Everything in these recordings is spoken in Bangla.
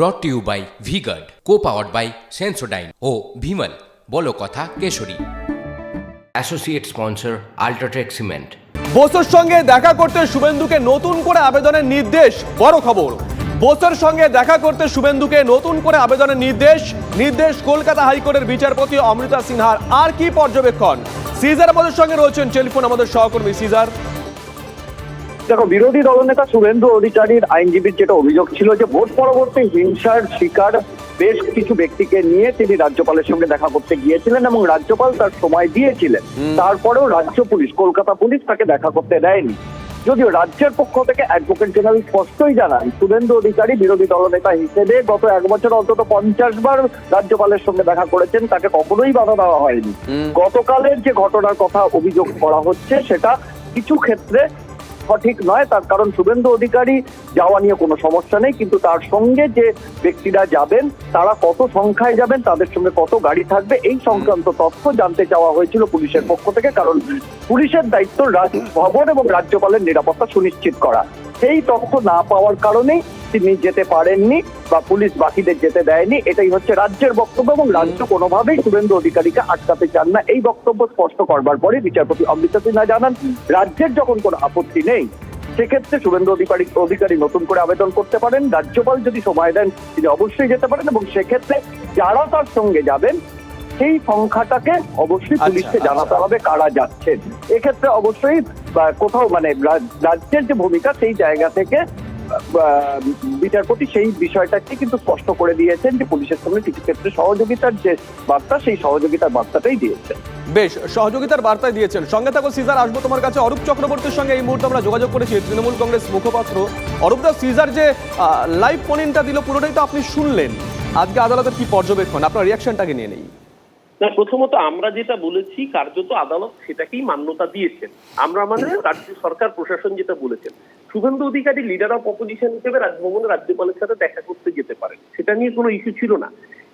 Brought to you by V-Guard co powered by Sensodyne ও ভিমল বলো কথা Keshari. Associate sponsor UltraTech cement বোসের সঙ্গে দেখা করতে শুভেন্দুকে নতুন করে আবেদনের নির্দেশ বড় খবর। বোসের সঙ্গে দেখা করতে শুভেন্দুকে নতুন করে আবেদনের নির্দেশ নির্দেশ কলকাতা হাইকোর্টের বিচারপতি অমৃতা সিনহার। আর কি পর্যবেক্ষণ? সিজার আমাদের সঙ্গে রয়েছেন টেলিফোন আমাদের সহকর্মী সিজার। দেখো বিরোধী দলনেতা শুভেন্দু অধিকারীর আইনজীবীর যেটা অভিযোগ ছিল যে ভোট পরবর্তী হিংসার শিকার বেশ কিছু ব্যক্তিকে নিয়ে তিনি রাজ্যপালের সঙ্গে দেখা করতে গিয়েছিলেন এবং রাজ্যপাল তার সময় দিয়েছিলেন। তারপরেও রাজ্য পুলিশ কলকাতা পুলিশ তাকে দেখা করতে দেয়নি। যদিও রাজ্যের পক্ষ থেকে অ্যাডভোকেট জেনারেল স্পষ্টই জানান শুভেন্দু অধিকারী বিরোধী দলনেতা হিসেবে গত এক বছর অন্তত পঞ্চাশ বার রাজ্যপালের সঙ্গে দেখা করেছেন তাকে কখনোই বাধা দেওয়া হয়নি। গতকালের যে ঘটনার কথা অভিযোগ করা হচ্ছে সেটা কিছু ক্ষেত্রে সঠিক নয়, তার কারণ শুভেন্দু অধিকারী যাওয়া নিয়ে কোনো সমস্যা নেই, কিন্তু তার সঙ্গে যে ব্যক্তিরা যাবেন, তারা কত সংখ্যায় যাবেন, তাদের সঙ্গে কত গাড়ি থাকবে, এই সংক্রান্ত তথ্য জানতে চাওয়া হয়েছিল পুলিশের পক্ষ থেকে, কারণ পুলিশের দায়িত্ব রাজভবন এবং রাজ্যপালের নিরাপত্তা সুনিশ্চিত করা। সেই তথ্য না পাওয়ার কারণেই তিনি যেতে পারেননি বা পুলিশ বাকিদের যেতে দেয়নি এটাই হচ্ছে রাজ্যের বক্তব্য এবং রাজ্য কোনোভাবেই শুভেন্দু অধিকারীকে আটকাতে চান না। এই বক্তব্য স্পষ্ট করবার পরে বিচারপতি অমৃতা সিনহা জানান রাজ্যের যখন কোনো আপত্তি নেই সেক্ষেত্রে শুভেন্দু অধিকারী অধিকারী নতুন করে আবেদন করতে পারেন। রাজ্যপাল যদি সময় দেন তিনি অবশ্যই যেতে পারেন এবং সেক্ষেত্রে যারা তার সঙ্গে যাবেন সেই সংখ্যাটাকে অবশ্যই আচ্ছা, পুলিশকে আচ্ছা। জানাতে হবে কারা যাচ্ছেন। এক্ষেত্রে অবশ্যই কোথাও মানে রাজ্যের যে ভূমিকা সেই জায়গা থেকে বিচারপতি সেই বিষয়টাকে কিন্তু স্পষ্ট করে দিয়েছেন যে পুলিশের সঙ্গে কিছু ক্ষেত্রে সহযোগিতার যে বার্তা সেই সহযোগিতার বার্তাটাই দিয়েছেন। বেশ সহযোগিতার বার্তায় দিয়েছেন। সঙ্গে থাকো সিজার আসব তোমার কাছে। অরূপ চক্রবর্তীর সঙ্গে এই মুহূর্তে আমরা যোগাযোগ করেছি। তৃণমূল কংগ্রেস মুখপাত্র অরূপ দা সিজার যে লাইভ ফোনিনটা দিল পুরোটাই তো আপনি শুনলেন। আজকে আদালতের কি পর্যবেক্ষণ? আপনার রিয়াকশনটাকে নিয়ে নেই। না প্রথমত আমরা যেটা বলেছি কার্যত আদালত সেটাকেই মান্যতা দিয়েছেন। আমরা মানে রাজ্য সরকার প্রশাসন যেটা বলেছেন Suvendu Adhikari leader of opposition হিসেবে রাজভবনে রাজ্যপালের সাথে দেখা করতে যেতে পারেন। সেটা নিয়ে কোনো ইস্যু ছিল না।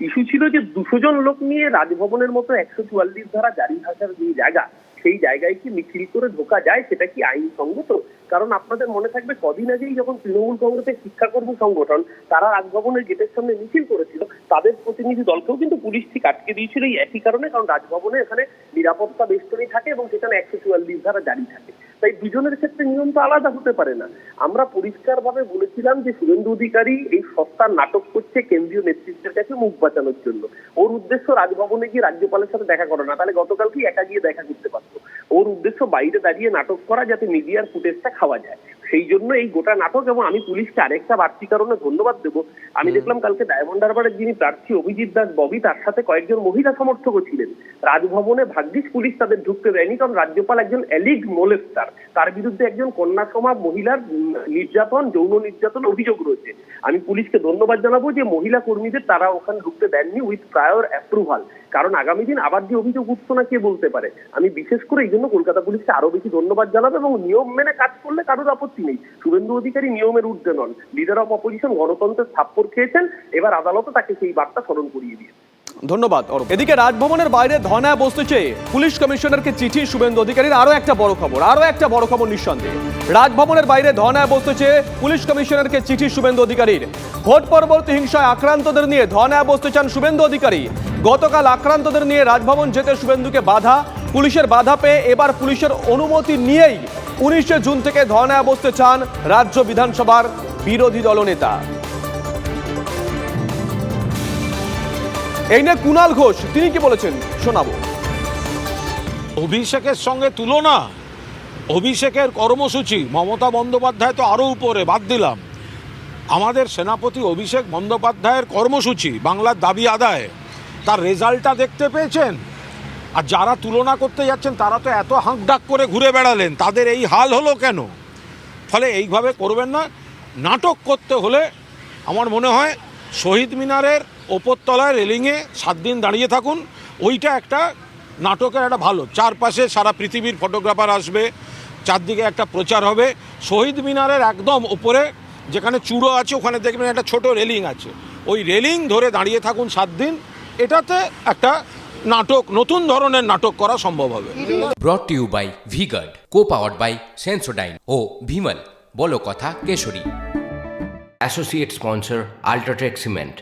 ইস্যু ছিল যে দুশো জন লোক নিয়ে রাজভবনের মতো একশো চুয়াল্লিশ ধারা জারি ভাষার যে জায়গা, সেই জায়গায় কি মিছিল করে ঢোকা যায়, সেটা কি আইনসঙ্গত? কারণ আপনাদের মনে থাকবে, কদিন আগেই যখন তৃণমূল কংগ্রেসের শিক্ষাকর্মী সংগঠন, তারা রাজভবনের গেটের সামনে মিছিল করেছিল, তাদের প্রতিনিধি দলকেও কিন্তু পুলিশ ঠিক আটকে দিয়েছিল এই একই কারণে, কারণ রাজভবনে এখানে নিরাপত্তা বেষ্টনী থাকে এবং সেখানে একশো চুয়াল্লিশ ধারা জারি থাকে। তাই দুজনের ক্ষেত্রে নিয়ম তো আলাদা হতে পারে না। আমরা পরিষ্কারভাবে বলেছিলাম যে শুভেন্দু অধিকারী এই সস্তার নাটক করছে কেন্দ্রীয় নেতৃত্বের কাছে মুখ বাঁচানোর জন্য। ওর উদ্দেশ্য রাজভবনে গিয়ে রাজ্যপালের সাথে দেখা করা না তাহলে গতকালকেই একা গিয়ে দেখা করতে পারতো। ওর উদ্দেশ্য বাইরে দাঁড়িয়ে নাটক করা যাতে মিডিয়ার ফুটেজটা খাওয়া যায়। সেই জন্য এই গোটা নাটক এবং আমি পুলিশকে আরেকটা বাড়তি কারণে ধন্যবাদ দেবো। আমি দেখলাম কালকে ডায়মন্ড হারবারের যিনি প্রার্থী অভিজিৎ দাস ববি তার সাথে কয়েকজন মহিলা সমর্থকও ছিলেন। রাজভবনে ভাগ্যিস পুলিশ তাদের ঢুকতে দেয়নি কারণ রাজ্যপাল একজন এলিগ মোলেস্টার তার বিরুদ্ধে একজন কন্যা সমাজ মহিলার নির্যাতন যৌন নির্যাতন অভিযোগ রয়েছে। আমি পুলিশকে ধন্যবাদ জানাব যে মহিলা কর্মীদের তারা ওখানে ঢুকতে দেননি উইথ প্রায়র অ্যাপ্রুভাল। কারণ আগামী দিন আবার যে অভিযোগ উঠতো না, কে বলতে পারে? আমি বিশেষ করে এই জন্য কলকাতা পুলিশকে আরও বেশি ধন্যবাদ জানাব এবং নিয়ম মেনে কাজ করলে কারোর আপত্তি নেই। শুভেন্দু অধিকারী নিয়মের ঊর্ধ্বে নন। লিডার অফ অপোজিশন গণতন্ত্রের থাপ্পর খেয়েছেন, এবার আদালতও তাকে সেই বার্তা স্মরণ করিয়ে দিয়েছে। ধন্যবাদ, অরূপ। এদিকে রাজভবনের বাইরে ধনায় চেয়ে পুলিশ কমিশনারকে চিঠি, শুভেন্দু অধিকারীর আরও একটা বড় খবর, আরও একটা বড় খবর নিঃসন্দেহে। রাজভবনের বাইরে ধনায় চেয়ে পুলিশ কমিশনারকে চিঠি, শুভেন্দু অধিকারীর। ভোট পরবর্তী হিংসায় আক্রান্তদের নিয়ে ধনায় বসতে চান শুভেন্দু অধিকারী। গতকাল আক্রান্তদের নিয়ে রাজভবন যেতে শুভেন্দুকে বাধা, পুলিশের বাধা পেয়ে এবার পুলিশের অনুমতি নিয়েই উনিশে জুন থেকে ধনায় বসতে চান রাজ্য বিধানসভার বিরোধী দলনেতা। এই নিয়ে কুণাল ঘোষ, তিনি কি বলেছেন? শোনাবো। অভিষেকের সঙ্গে তুলনা? অভিষেকের কর্মসূচি? মমতা বন্দ্যোপাধ্যায় তো আরও উপরে, বাদ দিলাম। আমাদের সেনাপতি অভিষেক বন্দ্যোপাধ্যায়ের কর্মসূচি, বাংলার দাবি আদায়। তার রেজাল্টটা দেখতে পেয়েছেন? আর যারা তুলনা করতে যাচ্ছেন, তারা তো এত হাঁক ডাক করে ঘুরে বেড়ালেন, তাদের এই হাল হলো কেন? ফলে এইভাবে করবেন না। নাটক করতে হলে, আমার মনে হয়, শহীদ মিনারের ওপরতলায় রেলিংয়ে সাত দিন দাঁড়িয়ে থাকুন। ওইটা একটা নাটকের একটা ভালো। চারপাশে সারা পৃথিবীর ফটোগ্রাফার আসবে চারদিকে একটা প্রচার হবে। শহীদ মিনারের একদম ওপরে যেখানে চূড়ো আছে ওখানে দেখবেন একটা ছোট রেলিং আছে। ওই রেলিং ধরে দাঁড়িয়ে থাকুন সাত দিন। এটাতে একটা নাটক নতুন ধরনের নাটক করা সম্ভব হবে। Brought you by V-Guard co powered by Sensodyne ও ভিমল বলো কথা Kesari. Associate sponsor Ultratech Cement.